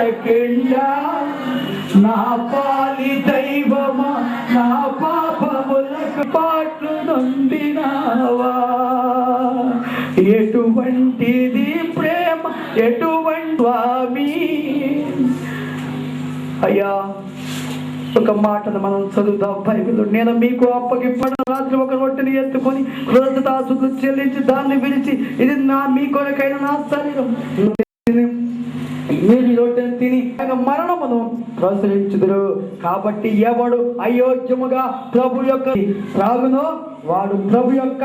మోసకిండ నా పాలి దైవమా నా పాపములకు పాటలు నొందినావా? ఎటువంటిది ప్రేమ ఎటువంటి స్వామి? అయ్యా ఒక మాటను మనం చదువుతాం బైబిల్ నేను మీకు అప్పగిప్పడ రాత్రి ఒక రొట్టెని ఎత్తుకొని కృతజ్ఞతాసులు చెల్లించి దాన్ని విడిచి ఇది నా మీ కొరకైన నా శరీరం. మీరు ఈ తిని ఆయన మరణమును ప్రసరించుదురు. కాబట్టి ఎవడు అయోగ్యముగా ప్రభు యొక్క త్రాగునో వాడు ప్రభు యొక్క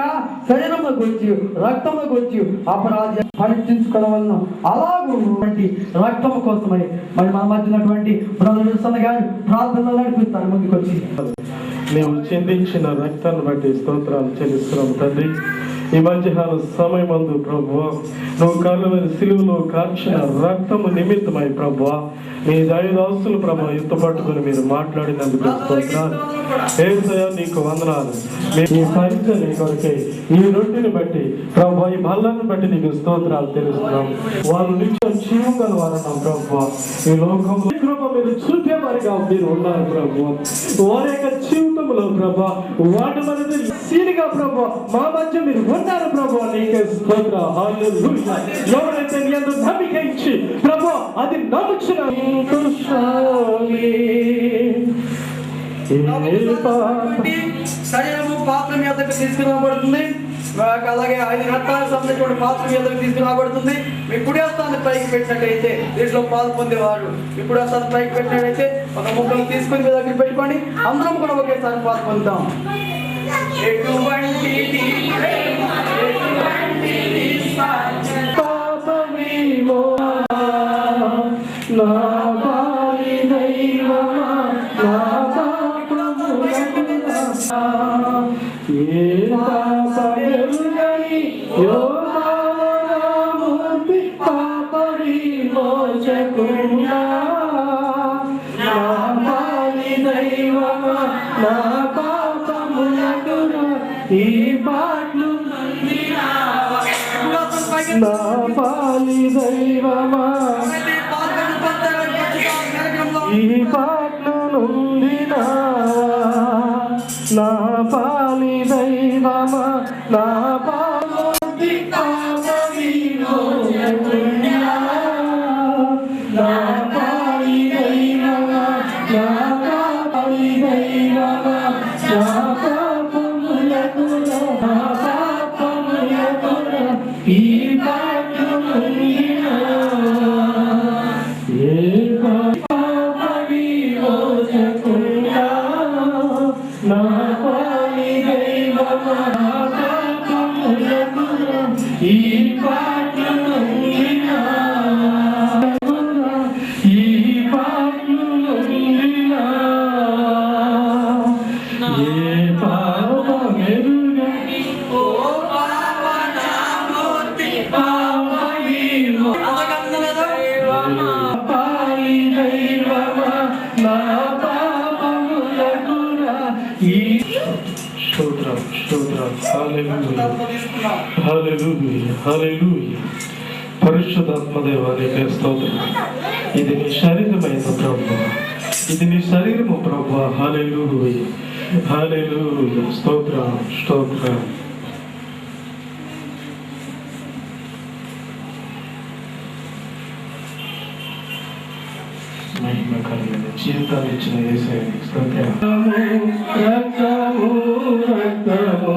శరీరము గురించి రక్తము గురించి అపరాధ పరీక్షించుకోవలను అలాగూ రక్తము కోసమై మరి మా మధ్య ఉన్నటువంటి బ్రదర్ గారు ప్రార్థనలు నడిపిస్తారు ముందుకు వచ్చి మేము చిందించిన రక్తాన్ని బట్టి స్తోత్రాలు చెల్లిస్తున్నాం తండ్రి. ఈ మధ్యాహ్న సమయమందు ప్రభు నువ్వు కళ్ళవరి సిలువలో కార్చిన రక్తము నిమిత్తమై ప్రభు నీ దయదాస్తులు ప్రభు ఎత్త పట్టుకుని మీరు మాట్లాడినందుకు స్తోత్రాలు. నీకు వందనాలు. మీ- ఈ పరిచయం కొరకే ఈ రొట్టిని బట్టి ప్రభు ఈ బల్లాన్ని బట్టి నీకు స్తోత్రాలు తెలుస్తున్నాం. వారు నిత్యం జీవం గల వారన్నాం ప్రభు ఈ లోకంలో కృప మీరు చూపే వారిగా మీరు ఉన్నారు ప్రభు వారి యొక్క జీవం జీవితంలో ప్రభు వాటి మనది సీనిగా ప్రభు మా మధ్య మీరు ఉన్నారు ప్రభు నీకే స్తోత్ర. హల్లెలూయా ఎవరైతే నీ నమ్మిక ఇచ్చి ప్రభు అది నమ్ముచిన శరీరము పాత్ర మీదకి తీసుకురాబడుతుంది. అలాగే ఐదు రత్నాలకు సంబంధించిన పాత్ర మీదకి తీసుకురాబడుతుంది. మీ కుడి హస్తాన్ని పైకి పెట్టినట్టయితే దీంట్లో పాలు పొందేవారు. మీ కుడి హస్తాన్ని పైకి పెట్టినట్టయితే ఒక ముక్కలు తీసుకుని మీ దగ్గర పెట్టుకొని అందరం కూడా ఒకేసారి పాలు పొందుతాం. ఎటువంటి పాలి దైవమా ఈ పా నా పాలి దైవమా నా పాలి నా పాలి దైవమా నా పాలి దైవమా నా నా ఈ పాటలు ఏ ఈ స్తోత్రం స్తోత్రం స్తోత్రం ఇది నీ శరీరమైన ప్రభు ఇది నీ శరీరము ప్రభు హల్లెలూయా హల్లెలూయా స్తోత్రం స్తోత్రం. మహిమ కలిగింది జీవితాలు ఇచ్చిన యేసయ్యకి స్తోత్రం రక్తము రక్తము